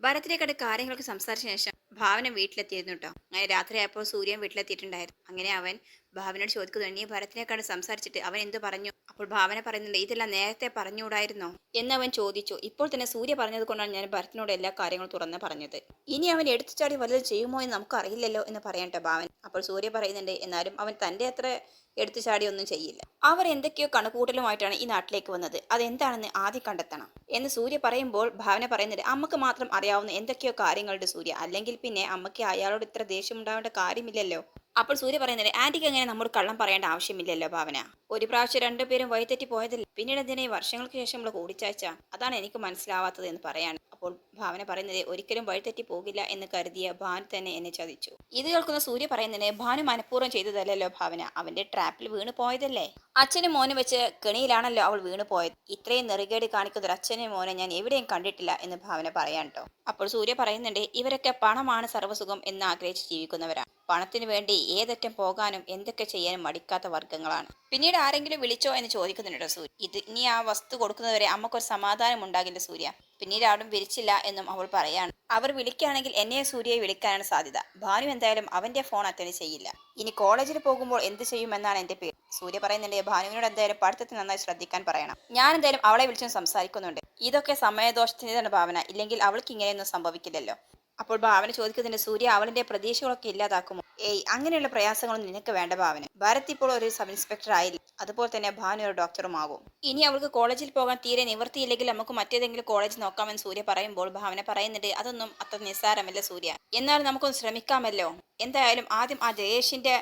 ഭരത്തിനെ കണ്ട് കാര്യങ്ങളൊക്കെ സംസാരിച്ച ശേഷം ഭാവന വീട്ടിലെത്തിയിരുന്നു കേട്ടോ അങ്ങനെ രാത്രിയായപ്പോൾ സൂര്യൻ വീട്ടിലെത്തിയിട്ടുണ്ടായിരുന്നു. അങ്ങനെ അവൻ ഭാവനയോട് ചോദിക്കുന്നു ഭരത്തിനെ കണ്ട് സംസാരിച്ചിട്ട് അവൻ എന്തു പറഞ്ഞു? അപ്പോൾ ഭാവന പറയുന്നുണ്ട് ഇതെല്ലാം നേരത്തെ പറഞ്ഞുകൂടായിരുന്നോ? എന്ന് അവൻ ചോദിച്ചു ഇപ്പോൾ തന്നെ സൂര്യ പറഞ്ഞത് കൊണ്ടാണ് ഞാൻ ഭരത്തിനോട് എല്ലാ കാര്യങ്ങളും തുറന്ന് പറഞ്ഞത്. ഇനി അവൻ എടുത്തു ചാടി വലുത് ചെയ്യുമോ എന്ന് നമുക്ക് അറിയില്ലല്ലോ എന്ന് പറയട്ടെ ഭാവൻ. അപ്പോൾ സൂര്യ പറയുന്നുണ്ട് എന്നാലും അവൻ തന്റെ അത്ര എടുത്തു ചാടി ഒന്നും ചെയ്യില്ല. അവർ എന്തൊക്കെയോ കണക്കൂട്ടലുമായിട്ടാണ് ഈ നാട്ടിലേക്ക് വന്നത്. അതെന്താണെന്ന് ആദ്യം കണ്ടെത്തണം. എന്ന് സൂര്യ പറയുമ്പോൾ ഭാവന പറയുന്നുണ്ട് അമ്മയ്ക്ക് മാത്രം അറിയാവുന്ന എന്തൊക്കെയോ കാര്യങ്ങളുടെ സൂര്യ. അല്ലെങ്കിൽ പിന്നെ അമ്മയ്ക്ക് അയാളോട് ഇത്ര ദേഷ്യം ഉണ്ടാവേണ്ട കാര്യമില്ലല്ലോ. അപ്പോൾ സൂര്യ പറയുന്നത് ആന്റിക്ക് അങ്ങനെ നമ്മോട് കള്ളം പറയേണ്ട ആവശ്യമില്ലല്ലോ ഭാവന. ഒരു പ്രാവശ്യം രണ്ടുപേരും വഴിതെറ്റി പോയതല്ലേ? പിന്നീട് എന്തിനാ വർഷങ്ങൾക്ക് ശേഷമുള്ള കൂടിച്ചാഴ്ച? അതാണ് എനിക്ക് മനസ്സിലാവാത്തത് എന്ന് പറയാണ് അപ്പോൾ ഭാവന പറയുന്നത് ഒരിക്കലും വഴിതെറ്റി പോകില്ല എന്ന് കരുതിയ ഭാനു തന്നെ എന്നെ ചതിച്ചു. ഇത് കേൾക്കുന്ന സൂര്യ പറയുന്നതിന് ഭാനു മനഃപൂർവം ചെയ്തതല്ലല്ലോ ഭാവന. അവന്റെ ട്രാപ്പിൽ വീണ് പോയതല്ലേ? അച്ഛനും മോനും വെച്ച് കെണിയിലാണല്ലോ അവൾ വീണ് പോയത്. ഇത്രയും നെറുകേട് കാണിക്കുന്ന ഒരു അച്ഛനും മോനെ ഞാൻ എവിടെയും കണ്ടിട്ടില്ല എന്ന് ഭാവന പറയാൻ കേട്ടോ അപ്പോൾ സൂര്യ പറയുന്നുണ്ട് ഇവരൊക്കെ പണമാണ് സർവസുഖം എന്ന് ആഗ്രഹിച്ച് ജീവിക്കുന്നവരാണ് പണത്തിന് വേണ്ടി ഏതറ്റം പോകാനും എന്തൊക്കെ ചെയ്യാനും മടിക്കാത്ത വർഗങ്ങളാണ്. പിന്നീട് ആരെങ്കിലും വിളിച്ചോ എന്ന് ചോദിക്കുന്നുണ്ടോ സൂര്യ? ഇത് ഇനി ആ വസ്തു കൊടുക്കുന്നവരെ അമ്മക്കൊരു സമാധാനം ഉണ്ടാകില്ല സൂര്യ. പിന്നീട് ആരും വിരിച്ചില്ല എന്നും അവൾ പറയാണ്. അവർ വിളിക്കുകയാണെങ്കിൽ എന്നെ സൂര്യയെ വിളിക്കാനാണ് സാധ്യത. ഭാനു എന്തായാലും അവന്റെ ഫോൺ അറ്റൻഡ് ചെയ്യില്ല. ഇനി കോളേജിൽ പോകുമ്പോൾ എന്ത് ചെയ്യുമെന്നാണ് എന്റെ പേര് സൂര്യ പറയുന്നുണ്ട് ഭാനുവിനോട് എന്തായാലും പഠിത്തത്തിൽ നന്നായി ശ്രദ്ധിക്കാൻ പറയണം. ഞാൻ എന്തായാലും അവളെ വിളിച്ചും സംസാരിക്കുന്നുണ്ട്. ഇതൊക്കെ സമയദോഷത്തിന്റെതാണ് ഭാവന. ഇല്ലെങ്കിൽ അവൾക്ക് ഇങ്ങനെയൊന്നും സംഭവിക്കില്ലല്ലോ. അപ്പോൾ ഭാവന ചോദിക്കുന്നതിന് സൂര്യ അവളിന്റെ പ്രതീക്ഷകളൊക്കെ ഇല്ലാതാക്കുമോ? ഏയ് അങ്ങനെയുള്ള പ്രയാസങ്ങളൊന്നും നിനക്ക് വേണ്ട ഭാവന. ഭാരത് ഇപ്പോൾ ഒരു സബ് ഇൻസ്പെക്ടർ ആയില്ല അതുപോലെ തന്നെ ഭാവന ഒരു ഡോക്ടറും ആകും. ഇനി അവൾക്ക് കോളേജിൽ പോകാൻ തീരെ നിവൃത്തിയില്ലെങ്കിൽ നമുക്ക് മറ്റേതെങ്കിലും കോളേജ് നോക്കാമെന്ന് സൂര്യ പറയുമ്പോൾ ഭാവന പറയുന്നുണ്ട് അതൊന്നും അത്ര നിസ്സാരമല്ല സൂര്യ. എന്നാൽ നമുക്കൊന്ന് ശ്രമിക്കാമല്ലോ. എന്തായാലും ആദ്യം ആ ജയേഷിന്റെ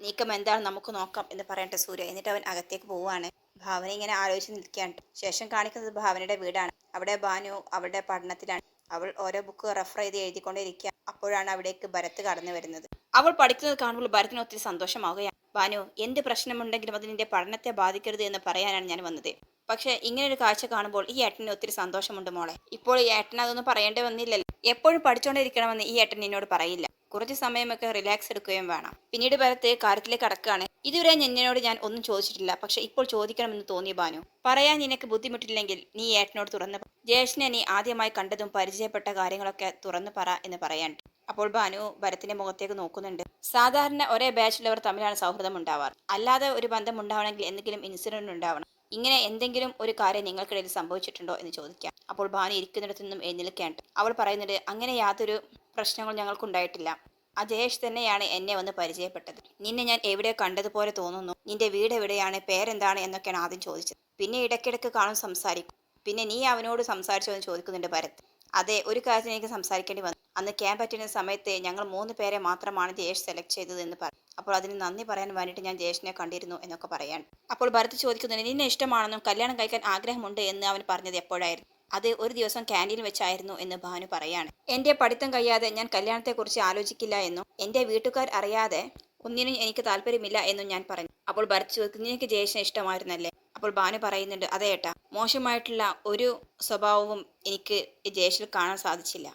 നീക്കം എന്താണ് നമുക്ക് നോക്കാം എന്ന് പറയട്ടെ സൂര്യ. എന്നിട്ട് അവൻ അകത്തേക്ക് പോവുകയാണ്. ഭാവന ഇങ്ങനെ ആലോചിച്ച് നിൽക്കുകയാണ്. ശേഷം കാണിക്കുന്നത് ഭാവനയുടെ വീടാണ്. അവിടെ ഭാനു അവരുടെ പഠനത്തിലാണ്. അവൾ ഓരോ ബുക്ക് റെഫർ ചെയ്ത് എഴുതിക്കൊണ്ടിരിക്കുക. അപ്പോഴാണ് അവിടേക്ക് ഭരത് കടന്നു വരുന്നത്. അവൾ പഠിക്കുന്നത് കാണുമ്പോൾ ഭരത്തിന് ഒത്തിരി സന്തോഷമാവുകയാണ്. ഭാനു എന്ത് പ്രശ്നമുണ്ടെങ്കിലും അതിന്റെ പഠനത്തെ ബാധിക്കരുത് എന്ന് പറയാനാണ് ഞാൻ വന്നത്. പക്ഷേ ഇങ്ങനെ ഒരു കാഴ്ച കാണുമ്പോൾ ഈ ഏട്ടന് ഒത്തിരി സന്തോഷമുണ്ട് മോളെ. ഇപ്പോൾ ഈ ഏട്ടൻ അതൊന്നും പറയേണ്ടി വന്നില്ലല്ലോ. എപ്പോഴും പഠിച്ചുകൊണ്ടിരിക്കണമെന്ന് ഈ ഏട്ടൻ എന്നോട് പറയില്ല. കുറച്ച് സമയമൊക്കെ റിലാക്സ് എടുക്കുകയും വേണം. പിന്നീട് ഭരത്ത് കാര്യത്തിലേക്ക് കടക്കുകയാണ്. ഇതുവരെ നിന്നോട് ഞാൻ ഒന്നും ചോദിച്ചിട്ടില്ല. പക്ഷെ ഇപ്പോൾ ചോദിക്കണമെന്ന് തോന്നി ബാനു പറയാൻ നിനക്ക് ബുദ്ധിമുട്ടില്ലെങ്കിൽ നീ ഏട്ടനോട് തുറന്ന് ജേഷനെ നീ ആദ്യമായി കണ്ടതും പരിചയപ്പെട്ട കാര്യങ്ങളൊക്കെ തുറന്നു പറ എന്ന് പറയാണ്ട് അപ്പോൾ ബാനു ഭരത്തിന്റെ മുഖത്തേക്ക് നോക്കുന്നുണ്ട്. സാധാരണ ഒരേ ബാച്ചിലുള്ളവർ തമ്മിലാണ് സൗഹൃദം ഉണ്ടാവാറ്. അല്ലാതെ ഒരു ബന്ധം ഉണ്ടാവണമെങ്കിൽ എന്തെങ്കിലും ഇൻസിഡന്റ് ഉണ്ടാവണം. ഇങ്ങനെ എന്തെങ്കിലും ഒരു കാര്യം നിങ്ങൾക്കിടയിൽ സംഭവിച്ചിട്ടുണ്ടോ എന്ന് ചോദിക്കാം. അപ്പോൾ ഭാനു ഇരിക്കുന്നിടത്തു നിന്നും എഴുന്നേൽക്കേണ്ട അവൾ പറയുന്നത് അങ്ങനെ യാതൊരു പ്രശ്നങ്ങളും ഞങ്ങൾക്കുണ്ടായിട്ടില്ല. ആ ജയേഷ് തന്നെയാണ് എന്നെ വന്ന് പരിചയപ്പെട്ടത്. നിന്നെ ഞാൻ എവിടെ കണ്ടതുപോലെ തോന്നുന്നു. നിന്റെ വീട് എവിടെയാണ്? പേരെന്താണ്? എന്നൊക്കെയാണ് ആദ്യം ചോദിച്ചത്. പിന്നെ ഇടയ്ക്കിടയ്ക്ക് കാണും സംസാരിക്കും. പിന്നെ നീ അവനോട് സംസാരിച്ചോ എന്ന് ചോദിക്കുന്നുണ്ട് ഭരത്. അതെ ഒരു കാര്യത്തിന് എനിക്ക് സംസാരിക്കേണ്ടി വന്നു. അന്ന് ക്യാമ്പ് അറ്റൻഡ് സമയത്ത് ഞങ്ങൾ മൂന്ന് പേരെ മാത്രമാണ് ജയേഷ് സെലക്ട് ചെയ്തത് എന്ന് പറഞ്ഞു അപ്പോൾ അതിന് നന്ദി പറയാൻ വേണ്ടിയിട്ട് ഞാൻ ജയേഷിനെ കണ്ടിരുന്നു എന്നൊക്കെ പറയാൻ. അപ്പോൾ ഭരത് ചോദിക്കുന്നത് നിന്നെ ഇഷ്ടമാണെന്നും കല്യാണം കഴിക്കാൻ ആഗ്രഹമുണ്ട് എന്ന് അവൻ പറഞ്ഞത് എപ്പോഴായിരുന്നു? അത് ഒരു ദിവസം ക്യാന്റീനിൽ വെച്ചായിരുന്നു എന്ന് ഭാനു പറയാണ്. എന്റെ പഠിത്തം കഴിയാതെ ഞാൻ കല്യാണത്തെക്കുറിച്ച് ആലോചിക്കില്ല എന്നും എന്റെ വീട്ടുകാർ അറിയാതെ ഒന്നിനും എനിക്ക് താല്പര്യമില്ല എന്നും ഞാൻ പറഞ്ഞു. അപ്പോൾ ഭരത് ചോദിക്കുന്നു നിനക്ക് ജയേഷിനെ ഇഷ്ടമായിരുന്നല്ലേ? അപ്പോൾ ഭാനു പറയുന്നുണ്ട് അതേട്ടാ മോശമായിട്ടുള്ള ഒരു സ്വഭാവവും എനിക്ക് ജയേഷിൽ കാണാൻ സാധിച്ചില്ല.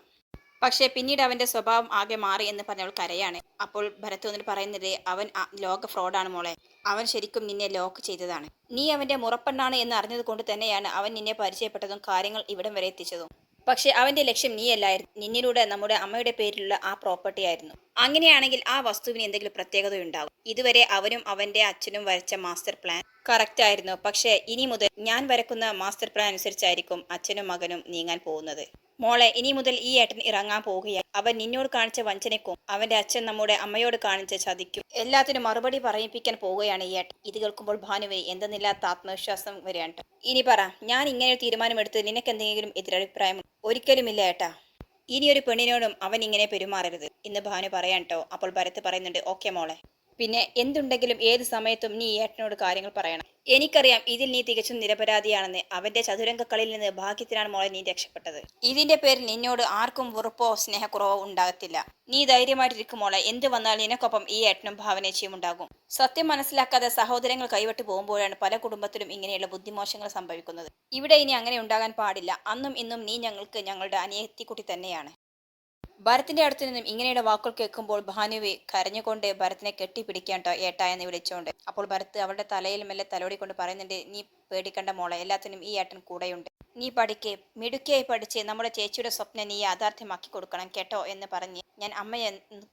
പക്ഷേ പിന്നീട് അവന്റെ സ്വഭാവം ആകെ മാറി എന്ന് പറഞ്ഞവൾ കരയാണ്. അപ്പോൾ ഭരത് വന്നിട്ട് പറയുന്നത് അവൻ ലോക ഫ്രോഡാണ് മോളെ. അവൻ ശരിക്കും നിന്നെ ലോക്ക് ചെയ്തതാണ്. നീ അവന്റെ മുറപ്പെണ്ണാണ് എന്ന് അറിഞ്ഞത് കൊണ്ട് തന്നെയാണ് അവൻ നിന്നെ പരിചയപ്പെട്ടതും കാര്യങ്ങൾ ഇവിടം വരെ എത്തിച്ചതും. പക്ഷേ അവന്റെ ലക്ഷ്യം നീയല്ലായിരുന്നു. നിന്നിലൂടെ നമ്മുടെ അമ്മയുടെ പേരിലുള്ള ആ പ്രോപ്പർട്ടി ആയിരുന്നു. അങ്ങനെയാണെങ്കിൽ ആ വസ്തുവിന് എന്തെങ്കിലും പ്രത്യേകത ഉണ്ടാകും ഇതുവരെ അവനും അവന്റെ അച്ഛനും വരച്ച മാസ്റ്റർ പ്ലാൻ കറക്റ്റ് ആയിരുന്നു. പക്ഷേ ഇനി മുതൽ ഞാൻ വരക്കുന്ന മാസ്റ്റർ പ്ലാൻ അനുസരിച്ചായിരിക്കും അച്ഛനും മകനും നീങ്ങാൻ പോകുന്നത്. മോളെ ഇനി മുതൽ ഈ ഏട്ടൻ ഇറങ്ങാൻ പോവുകയാണ് അവൻ നിന്നോട് കാണിച്ച വഞ്ചനയ്ക്കും അവന്റെ അച്ഛൻ നമ്മുടെ അമ്മയോട് കാണിച്ച ചതിക്കും എല്ലാത്തിനും മറുപടി പറയിപ്പിക്കാൻ പോവുകയാണ് ഈ ഏട്ടൻ. ഇത് കേൾക്കുമ്പോൾ ഭാനുവിന് എന്തെന്നില്ലാത്ത ആത്മവിശ്വാസം വരികയാണ് ഇനി പറ ഞാൻ ഇങ്ങനെ ഒരു തീരുമാനമെടുത്ത് നിനക്ക് എന്തെങ്കിലും എതിരഭിപ്രായം ഒരിക്കലുമില്ല ഏട്ടാ. ഇനി ഒരു പെണ്ണിനോടും അവൻ ഇങ്ങനെ പെരുമാറരുത് ഇന്ന് ഭാനു പറയാൻ ട്ടോ. അപ്പോൾ ഭരത് പറയുന്നുണ്ട് ഓക്കെ മോളെ. പിന്നെ എന്തുണ്ടെങ്കിലും ഏത് സമയത്തും നീ ഏട്ടനോട് കാര്യങ്ങൾ പറയണം. എനിക്കറിയാം ഇതിൽ നീ തികച്ചും നിരപരാധിയാണെന്ന്. അവന്റെ ചതുരംഗക്കളിൽ നിന്ന് ഭാഗ്യത്തിനാണ് മോളെ നീ രക്ഷപ്പെട്ടത്. ഇതിന്റെ പേരിൽ നിന്നോട് ആർക്കും വെറുപ്പോ സ്നേഹക്കുറവോ ഉണ്ടാകത്തില്ല. നീ ധൈര്യമായിട്ടിരിക്കും മോളെ. എന്ത് വന്നാൽ നിനക്കൊപ്പം ഈ ഏട്ടനും ഭാവനേച്ചയും ഉണ്ടാകും. സത്യം മനസ്സിലാക്കാതെ സഹോദരങ്ങൾ കൈവിട്ട് പോകുമ്പോഴാണ് പല കുടുംബത്തിലും ഇങ്ങനെയുള്ള ബുദ്ധിമോശങ്ങൾ സംഭവിക്കുന്നത്. ഇവിടെ ഇനി അങ്ങനെ ഉണ്ടാകാൻ പാടില്ല. അന്നും ഇന്നും നീ ഞങ്ങൾക്ക് ഞങ്ങളുടെ അനിയത്തിക്കുട്ടി തന്നെയാണ്. ഭരത്തിന്റെ അടുത്ത് നിന്നും ഇങ്ങനെയുള്ള വാക്കുകൾ കേൾക്കുമ്പോൾ ഭാനുവി കരഞ്ഞുകൊണ്ട് ഭരത്തിനെ കെട്ടിപ്പിടിക്കാൻ ട്ടോ ഏട്ടാ എന്ന് വിളിച്ചുകൊണ്ട്. അപ്പോൾ ഭരത് അവളുടെ തലയിൽ മെല്ലെ തലോടിക്കൊണ്ട് പറയുന്നുണ്ട് നീ പേടിക്കണ്ട മോളെ എല്ലാത്തിനും ഈ ഏട്ടൻ കൂടെയുണ്ട്. നീ പഠിക്കേ മിടുക്കിയായി പഠിച്ച് നമ്മുടെ ചേച്ചിയുടെ സ്വപ്നം നീ യാഥാർത്ഥ്യമാക്കി കൊടുക്കണം കേട്ടോ? എന്ന് പറഞ്ഞ് ഞാൻ അമ്മയെ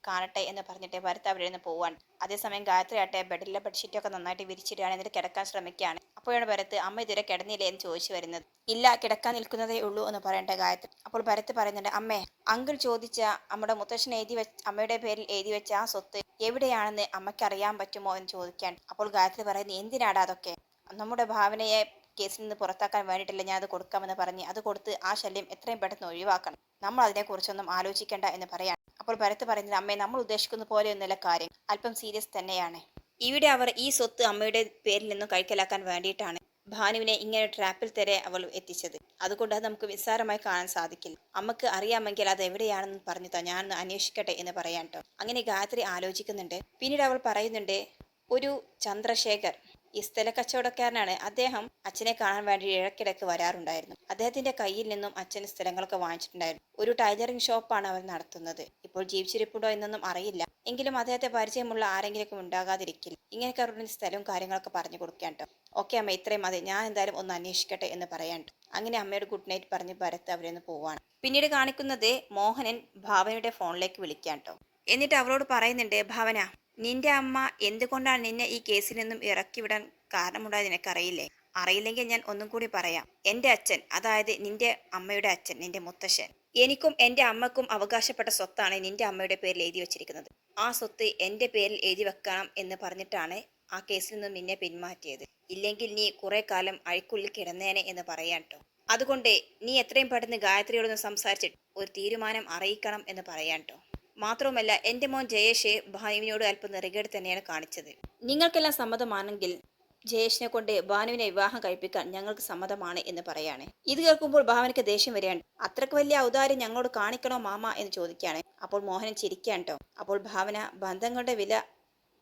കാണട്ടെ എന്ന് പറഞ്ഞിട്ട് ഭരത് അവിടെ നിന്ന് പോവാണ്. അതേസമയം ഗായത്രി ആട്ടെ ബെഡിലെ ബെഡ്ഷീറ്റൊക്കെ നന്നായിട്ട് വിരിച്ചിടുകയാണ് എന്നിട്ട് കിടക്കാൻ ശ്രമിക്കുകയാണ്. അപ്പോഴാണ് ഭരത് അമ്മ ഇതുവരെ കിടന്നില്ലേ എന്ന് ചോദിച്ചു വരുന്നത്? ഇല്ല കിടക്കാൻ നിൽക്കുന്നതേ ഉള്ളൂ എന്ന് പറയേണ്ട ഗായത്രി അപ്പോൾ ഭരത് പറയുന്നുണ്ട് അമ്മേ അങ്കിൾ ചോദിച്ച നമ്മുടെ മുത്തശ്ശൻ എഴുതി വെച്ച അമ്മയുടെ പേരിൽ എഴുതി വെച്ച ആ സ്വത്ത് എവിടെയാണെന്ന് അമ്മയ്ക്ക് അറിയാൻ പറ്റുമോ എന്ന് ചോദിക്കാൻ. അപ്പോൾ ഗായത്രി പറയുന്നത് എന്തിനാടാ അതൊക്കെ? നമ്മുടെ ഭാവനയെ കേസിൽ നിന്ന് പുറത്താക്കാൻ വേണ്ടിയിട്ടില്ല ഞാൻ അത് കൊടുക്കാമെന്ന് പറഞ്ഞ് അത് കൊടുത്ത് ആ ശല്യം എത്രയും പെട്ടെന്ന് ഒഴിവാക്കണം. നമ്മൾ അതിനെക്കുറിച്ചൊന്നും ആലോചിക്കേണ്ട എന്ന് പറയാം അപ്പോൾ ഭരത് പറയുന്നത് അമ്മേ നമ്മൾ ഉദ്ദേശിക്കുന്ന പോലെയൊന്നുമില്ല കാര്യം. അല്പം സീരിയസ് തന്നെയാണ്. ഇവിടെ അവർ ഈ സ്വത്ത് അമ്മയുടെ പേരിൽ നിന്നും കൈക്കലാക്കാൻ വേണ്ടിയിട്ടാണ് ഭാനുവിനെ ഇങ്ങനെ ട്രാപ്പിൽ തരെ അവൾ എത്തിച്ചത്. അതുകൊണ്ട് അത് നമുക്ക് നിസ്സാരമായി കാണാൻ സാധിക്കില്ല. അമ്മയ്ക്ക് അറിയാമെങ്കിൽ അത് എവിടെയാണെന്ന് പറഞ്ഞു താ ഞാനൊന്ന് അന്വേഷിക്കട്ടെ എന്ന് പറയാൻ കേട്ടോ അങ്ങനെ ഗായത്രി ആലോചിക്കുന്നുണ്ട്. പിന്നീട് അവൾ പറയുന്നുണ്ട് ഒരു ചന്ദ്രശേഖർ ഈ സ്ഥല കച്ചവടക്കാരനാണ്. അദ്ദേഹം അച്ഛനെ കാണാൻ വേണ്ടി ഇടയ്ക്കിടയ്ക്ക് വരാറുണ്ടായിരുന്നു. അദ്ദേഹത്തിന്റെ കയ്യിൽ നിന്നും അച്ഛൻ സ്ഥലങ്ങളൊക്കെ വാങ്ങിച്ചിട്ടുണ്ടായിരുന്നു. ഒരു ടൈലറിംഗ് ഷോപ്പാണ് അവർ നടത്തുന്നത്. ഇപ്പോൾ ജീവിച്ചിരിപ്പുണ്ടോ എന്നൊന്നും അറിയില്ല. എങ്കിലും അദ്ദേഹത്തെ പരിചയമുള്ള ആരെങ്കിലും ഉണ്ടാകാതിരിക്കില്ല. ഇങ്ങനെയൊക്കെ അവരുടെ സ്ഥലവും കാര്യങ്ങളൊക്കെ പറഞ്ഞു കൊടുക്കാൻ ഓക്കെ അമ്മ ഇത്രയും മതി. ഞാൻ എന്തായാലും ഒന്ന് അന്വേഷിക്കട്ടെ എന്ന് പറയാൻ അങ്ങനെ അമ്മയോട് ഗുഡ് നൈറ്റ് പറഞ്ഞ് ഭരത് അവരെ നിന്ന് പോവാണ്. പിന്നീട് കാണിക്കുന്നത് മോഹനൻ ഭാവനയുടെ ഫോണിലേക്ക് വിളിക്കാൻ കേട്ടോ എന്നിട്ട് അവരോട് പറയുന്നുണ്ട് ഭാവന നിന്റെ അമ്മ എന്തുകൊണ്ടാണ് നിന്നെ ഈ കേസിൽ നിന്നും ഇറക്കിവിടാൻ കാരണമുണ്ടായത് നിനക്കറിയില്ലേ? അറിയില്ലെങ്കിൽ ഞാൻ ഒന്നും കൂടി പറയാം. എന്റെ അച്ഛൻ അതായത് നിന്റെ അമ്മയുടെ അച്ഛൻ നിന്റെ മുത്തശ്ശൻ. എനിക്കും എന്റെ അമ്മക്കും അവകാശപ്പെട്ട സ്വത്താണ് നിന്റെ അമ്മയുടെ പേരിൽ എഴുതി വെച്ചിരിക്കുന്നത്. ആ സ്വത്ത് എന്റെ പേരിൽ എഴുതി വെക്കണം എന്ന് പറഞ്ഞിട്ടാണ് ആ കേസിൽ നിന്നും നിന്നെ പിന്മാറ്റിയത്. ഇല്ലെങ്കിൽ നീ കുറെ കാലം അഴിക്കുള്ളിൽ കിടന്നേനെ എന്ന് പറയാൻ കേട്ടോ അതുകൊണ്ട് നീ എത്രയും പെട്ടെന്ന് ഗായത്രിയോടൊന്ന് സംസാരിച്ചിട്ട് ഒരു തീരുമാനം അറിയിക്കണം എന്ന് പറയാൻ ട്ടോ. മാത്രവുമല്ല എന്റെ മോൻ ജയേഷ് ഭാനുവിനോട് അല്പം നെറുകേട് തന്നെയാണ് കാണിച്ചത്. നിങ്ങൾക്കെല്ലാം സമ്മതമാണെങ്കിൽ ജയേഷിനെ കൊണ്ട് ഭാനുവിനെ വിവാഹം കഴിപ്പിക്കാൻ ഞങ്ങൾക്ക് സമ്മതമാണ് എന്ന് പറയാണ്. ഇത് കേൾക്കുമ്പോൾ ഭാവനയ്ക്ക് ദേഷ്യം വരികയാണ്. അത്രയ്ക്ക് വലിയ ഔദാര്യം ഞങ്ങളോട് കാണിക്കണോ മാമ എന്ന് ചോദിക്കുകയാണ്. അപ്പോൾ മോഹനൻ ചിരിക്കാൻ ട്ടോ. അപ്പോൾ ഭാവന ബന്ധങ്ങളുടെ വില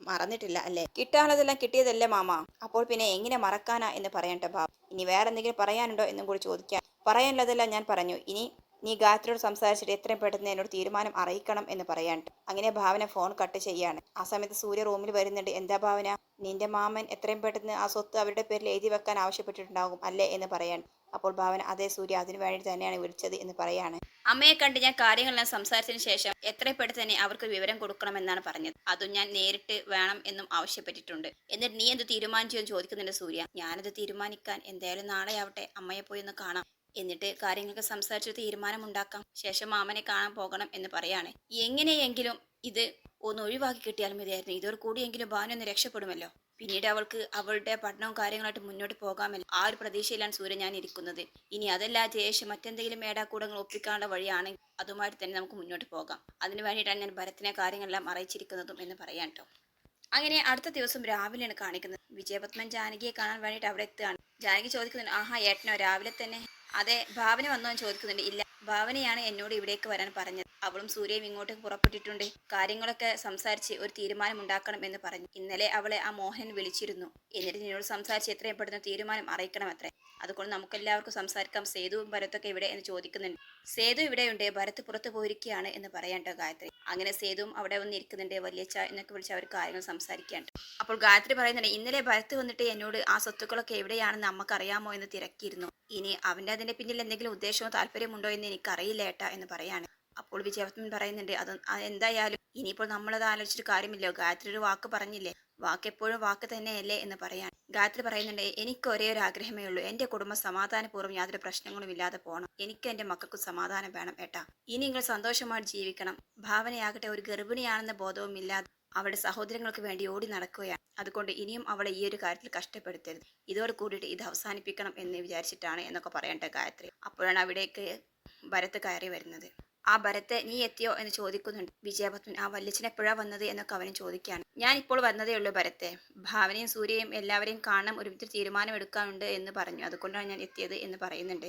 മറന്നിട്ടില്ല അല്ലേ? കിട്ടാനുള്ളതെല്ലാം കിട്ടിയതല്ലേ മാമ? അപ്പോൾ പിന്നെ എങ്ങനെ മറക്കാനാ എന്ന് പറയണ്ട ഭാവ. ഇനി വേറെ എന്തെങ്കിലും പറയാനുണ്ടോ എന്നും കൂടി ചോദിക്കാം പറയാനുള്ളതെല്ലാം ഞാൻ പറഞ്ഞു. ഇനി നീ ഗായത്രിയോട് സംസാരിച്ചിട്ട് എത്രയും പെട്ടെന്ന് എന്നോട് തീരുമാനം അറിയിക്കണം എന്ന് പറയാൻ. അങ്ങനെ ഭാവന ഫോൺ കട്ട് ചെയ്യാണ്. ആ സമയത്ത് സൂര്യ റൂമിൽ വരുന്നുണ്ട്. എന്താ ഭാവന? നിന്റെ മാമൻ എത്രയും പെട്ടെന്ന് ആ സ്വത്ത് അവരുടെ പേരിൽ എഴുതി വെക്കാൻ ആവശ്യപ്പെട്ടിട്ടുണ്ടാകും അല്ലേ എന്ന് പറയാൻ. അപ്പോൾ ഭാവന അതേ സൂര്യ അതിനു വേണ്ടി തന്നെയാണ് വിളിച്ചത് എന്ന് പറയാണ്. അമ്മയെ കണ്ട് ഞാൻ കാര്യങ്ങളെല്ലാം സംസാരിച്ചതിന് ശേഷം എത്രയും പെട്ടെന്ന് തന്നെ അവർക്ക് വിവരം കൊടുക്കണമെന്നാണ് പറഞ്ഞത്. അതും ഞാൻ നേരിട്ട് വേണം എന്നും ആവശ്യപ്പെട്ടിട്ടുണ്ട്. എന്നിട്ട് നീ എന്ത് തീരുമാനിച്ചു എന്ന് ചോദിക്കുന്നുണ്ട് സൂര്യ. ഞാനത് തീരുമാനിക്കാൻ എന്തായാലും നാളെ ആവട്ടെ അമ്മയെ പോയി ഒന്ന് കാണാം. എന്നിട്ട് കാര്യങ്ങൾക്ക് സംസാരിച്ച് തീരുമാനമുണ്ടാക്കാം. ശേഷം മാമനെ കാണാൻ പോകണം എന്ന് പറയാണ്. എങ്ങനെയെങ്കിലും ഇത് ഒന്ന് ഒഴിവാക്കി കിട്ടിയാൽ മതിയായിരുന്നു. ഇതോട് കൂടിയെങ്കിലും ഭാനു ഒന്ന് രക്ഷപ്പെടുമല്ലോ. പിന്നീട് അവൾക്ക് അവളുടെ പഠനവും കാര്യങ്ങളായിട്ട് മുന്നോട്ട് പോകാമല്ലോ. ആ ഒരു പ്രതീക്ഷയിലാണ് സൂര്യ ഞാൻ ഇരിക്കുന്നത്. ഇനി അതല്ല ജയേഷ് മറ്റെന്തെങ്കിലും മേടാക്കൂടങ്ങൾ ഒപ്പിക്കാനുള്ള വഴിയാണെങ്കിൽ അതുമായിട്ട് തന്നെ നമുക്ക് മുന്നോട്ട് പോകാം. അതിനു വേണ്ടിയിട്ടാണ് ഞാൻ ഭരത്തിനെ കാര്യങ്ങളെല്ലാം അറിയിച്ചിരിക്കുന്നതും എന്ന് പറയാം കേട്ടോ അങ്ങനെ അടുത്ത ദിവസം രാവിലെയാണ് കാണിക്കുന്നത്. വിജയപത്മൻ ജാനകിയെ കാണാൻ വേണ്ടിയിട്ട് അവിടെ എത്തുകയാണ്. ജാനകി ചോദിക്കുന്നുണ്ട് ആഹാ ഏട്ടനോ രാവിലെ തന്നെ? അതെ ഭാവന വന്നോ എന്ന് ചോദിക്കുന്നുണ്ട് ഇല്ല ഭാവനയാണ് എന്നോട് ഇവിടേക്ക് വരാൻ പറഞ്ഞത്. അവളും സൂര്യയും ഇങ്ങോട്ടേക്ക് പുറപ്പെട്ടിട്ടുണ്ട്. കാര്യങ്ങളൊക്കെ സംസാരിച്ച് ഒരു തീരുമാനം ഉണ്ടാക്കണം എന്ന് പറഞ്ഞു. ഇന്നലെ അവളെ ആ മോഹൻ വിളിച്ചിരുന്നു. എന്നിട്ട് നിന്നോട് സംസാരിച്ച് എത്രയും പെട്ടെന്ന് തീരുമാനം അറിയിക്കണം അത്രേ അതുകൊണ്ട് നമുക്കെല്ലാവർക്കും സംസാരിക്കാം. സേതുവും ഭരത്തൊക്കെ ഇവിടെ എന്ന് ചോദിക്കുന്നുണ്ട്. സേതു ഇവിടെയുണ്ട്. ഭരത് പുറത്തു പോയിരിക്കുകയാണ് എന്ന് പറയാട്ടോ ഗായത്രി. അങ്ങനെ സേതുവും അവിടെ വന്ന് ഇരിക്കുന്നുണ്ട് വലിയച്ച എന്നൊക്കെ വിളിച്ച് അവർ കാര്യങ്ങൾ സംസാരിക്കാണ്ട് അപ്പോൾ ഗായത്രി പറയുന്നുണ്ട് ഇന്നലെ ഭരത്ത് വന്നിട്ട് എന്നോട് ആ സ്വത്തുക്കളൊക്കെ എവിടെയാണെന്ന് നമുക്ക് അറിയാമോ എന്ന് തിരക്കിയിരുന്നു. ഇനി അവന്റെ അതിന്റെ പിന്നിൽ എന്തെങ്കിലും ഉദ്ദേശമോ താല്പര്യമുണ്ടോ എന്ന് എനിക്കറിയില്ല ഏട്ടാ എന്ന് പറയാണ്. അപ്പോൾ വിജയപത്മൻ പറയുന്നുണ്ട് അത് എന്തായാലും ഇനിയിപ്പോൾ നമ്മളത് ആലോചിച്ചിട്ട് കാര്യമില്ലോ. ഗായത്രി ഒരു വാക്ക് പറഞ്ഞില്ലേ? വാക്ക് എപ്പോഴും വാക്ക് തന്നെയല്ലേ? എന്ന് പറയാൻ ഗായത്രി പറയുന്നുണ്ട് എനിക്ക് ഒരേ ഒരു ആഗ്രഹമേ ഉള്ളൂ. എന്റെ കുടുംബം സമാധാനപൂർവം യാതൊരു പ്രശ്നങ്ങളും ഇല്ലാതെ പോകണം എനിക്ക് എന്റെ മക്കൾക്ക് സമാധാനം വേണം ഏട്ടാ. ഇനി നിങ്ങൾ സന്തോഷമായിട്ട് ജീവിക്കണം. ഭാവനയാകട്ടെ ഒരു ഗർഭിണിയാണെന്ന ബോധവും ഇല്ലാതെ അവളുടെ സഹോദരങ്ങൾക്ക് വേണ്ടി ഓടി നടക്കുകയാണ്. അതുകൊണ്ട് ഇനിയും അവളെ ഈ ഒരു കാര്യത്തിൽ കഷ്ടപ്പെടുത്തരുത്. ഇതോട് കൂടിയിട്ട് ഇത് അവസാനിപ്പിക്കണം എന്ന് വിചാരിച്ചിട്ടാണ് എന്നൊക്കെ പറയേണ്ട ഗായത്രി. അപ്പോഴാണ് അവിടേക്ക് ഭരത്ത് കയറി വരുന്നത്. ആ ഭരത്തെ നീ എത്തിയോ എന്ന് ചോദിക്കുന്നുണ്ട്. വിജയപത്മൻ ആ വല്യച്ഛൻ എപ്പോഴാ വന്നത്? എന്നൊക്കെ അവനും ചോദിക്കുകയാണ്. ഞാൻ ഇപ്പോൾ വന്നതേ ഉള്ളൂ ഭരത്തെ. ഭാവനയും സൂര്യയും എല്ലാവരെയും കാണാൻ ഒരു വിധത്തിൽ തീരുമാനമെടുക്കാനുണ്ട് എന്ന് പറഞ്ഞു. അതുകൊണ്ടാണ് ഞാൻ എത്തിയത് എന്ന് പറയുന്നുണ്ട്.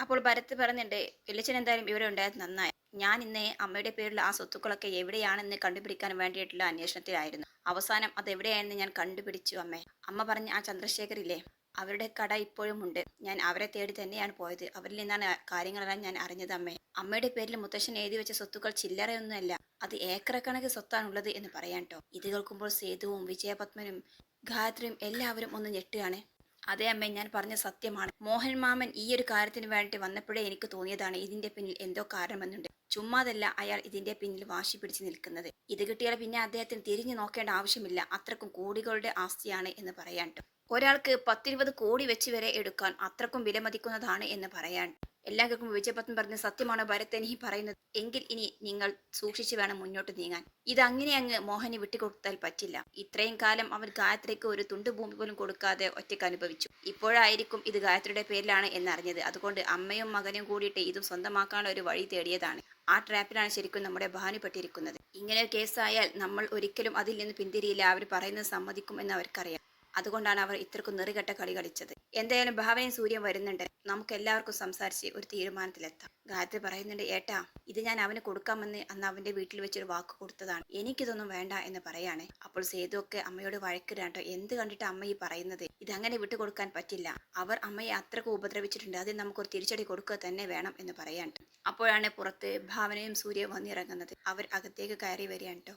അപ്പോൾ ഭരത് പറയുന്നുണ്ട് വല്യച്ഛൻ എന്തായാലും ഇവിടെ ഉണ്ടായത് നന്നായി. ഞാൻ ഇന്ന് അമ്മയുടെ പേരിൽ ആ സ്വത്തുക്കളൊക്കെ എവിടെയാണെന്ന് കണ്ടുപിടിക്കാൻ വേണ്ടിയിട്ടുള്ള അന്വേഷണത്തിലായിരുന്നു. അവസാനം അത് എവിടെയാണെന്ന് ഞാൻ കണ്ടുപിടിച്ചു അമ്മേ. അമ്മ പറഞ്ഞ ആ ചന്ദ്രശേഖർ ഇല്ലേ അവരുടെ കട ഇപ്പോഴും ഉണ്ട്. ഞാൻ അവരെ തേടി തന്നെയാണ് പോയത്. അവരിൽ നിന്നാണ് കാര്യങ്ങളെല്ലാം ഞാൻ അറിഞ്ഞത് അമ്മേ. അമ്മയുടെ പേരിൽ മുത്തശ്ശൻ എഴുതി വെച്ച സ്വത്തുക്കൾ ചില്ലറയൊന്നുമല്ല അത് ഏക്കറക്കണക്ക് സ്വത്താണുള്ളത് എന്ന് പറയാൻ കേട്ടോ ഇത് കേൾക്കുമ്പോൾ സേതുവും വിജയപത്മനും ഗായത്രിയും എല്ലാവരും ഒന്ന് ഞെട്ടുകയാണ്. അതേ അമ്മേ ഞാൻ പറഞ്ഞ സത്യമാണ്. മോഹൻ മാമൻ ഈ ഒരു കാര്യത്തിന് വേണ്ടി വന്നപ്പോഴേ എനിക്ക് തോന്നിയതാണ് ഇതിന്റെ പിന്നിൽ എന്തോ കാരണമെന്നുണ്ട്. ചുമ്മാതല്ല അയാൾ ഇതിന്റെ പിന്നിൽ വാശി പിടിച്ച് നിൽക്കുന്നത്. ഇത് കിട്ടിയാൽ പിന്നെ അദ്ദേഹത്തിന് തിരിഞ്ഞു നോക്കേണ്ട ആവശ്യമില്ല. അത്രക്കും കോടികളുടെ ആസ്തിയാണ് എന്ന് പറയാൻ ട്ടോ. ഒരാൾക്ക് പത്തിരുപത് കോടി വെച്ച് വരെ എടുക്കാൻ അത്രക്കും വിലമതിക്കുന്നതാണ് എന്ന് പറയാൻ. എല്ലാം കേൾക്കുമ്പോൾ വിജയപത്മൻ പറഞ്ഞ സത്യമാണ് ഭരതൻ ഈ പറയുന്നത്. എങ്കിൽ ഇനി നിങ്ങൾ സൂക്ഷിച്ചു വേണം മുന്നോട്ട് നീങ്ങാൻ. ഇത് അങ്ങനെ അങ്ങ് മോഹനെ വിട്ടുകൊടുത്താൽ പറ്റില്ല. ഇത്രയും കാലം അവൻ ഗായത്രിക്ക് ഒരു തുണ്ട് ഭൂമി പോലും കൊടുക്കാതെ ഒറ്റയ്ക്ക് അനുഭവിച്ചു. ഇപ്പോഴായിരിക്കും ഇത് ഗായത്രിയുടെ പേരിലാണ് എന്നറിഞ്ഞത്. അതുകൊണ്ട് അമ്മയും മകനും കൂടിയിട്ട് ഇതും സ്വന്തമാക്കാനുള്ള ഒരു വഴി തേടിയതാണ്. ആ ട്രാപ്പിലാണ് ശരിക്കും നമ്മുടെ ഭാനുപെട്ടിരിക്കുന്നത് ഇങ്ങനെ കേസായാൽ നമ്മൾ ഒരിക്കലും അതിൽ നിന്ന് പിന്തിരിയില്ല. അവർ പറയുന്നത് സമ്മതിക്കും എന്ന് അവർക്കറിയാം. അതുകൊണ്ടാണ് അവർ ഇത്രക്കും നെറികെട്ട കളി കളിച്ചത്. എന്തായാലും ഭാവനയും സൂര്യൻ വരുന്നുണ്ട്. നമുക്ക് എല്ലാവർക്കും സംസാരിച്ച് ഒരു തീരുമാനത്തിലെത്താം. ഗായത്രി പറയുന്നുണ്ട് ഏട്ടാ ഇത് ഞാൻ അവന് കൊടുക്കാമെന്ന് അന്ന് അവന്റെ വീട്ടിൽ വെച്ചൊരു വാക്ക് കൊടുത്തതാണ്. എനിക്കിതൊന്നും വേണ്ട എന്ന് പറയാണ്. അപ്പോൾ സേതു ഒക്കെ അമ്മയോട് വഴക്കിടാട്ടോ എന്ത് കണ്ടിട്ട് അമ്മ ഈ പറയുന്നത്? ഇതങ്ങനെ വിട്ടുകൊടുക്കാൻ പറ്റില്ല. അവർ അമ്മയെ അത്രയ്ക്ക് ഉപദ്രവിച്ചിട്ടുണ്ട്. അതിന് നമുക്കൊരു തിരിച്ചടി കൊടുക്കുക തന്നെ വേണം എന്ന് പറയാണ്ട് അപ്പോഴാണ് പുറത്ത് ഭാവനയും സൂര്യ വന്നിറങ്ങുന്നത്. അവർ അകത്തേക്ക് കയറി വരികയാണ് കേട്ടോ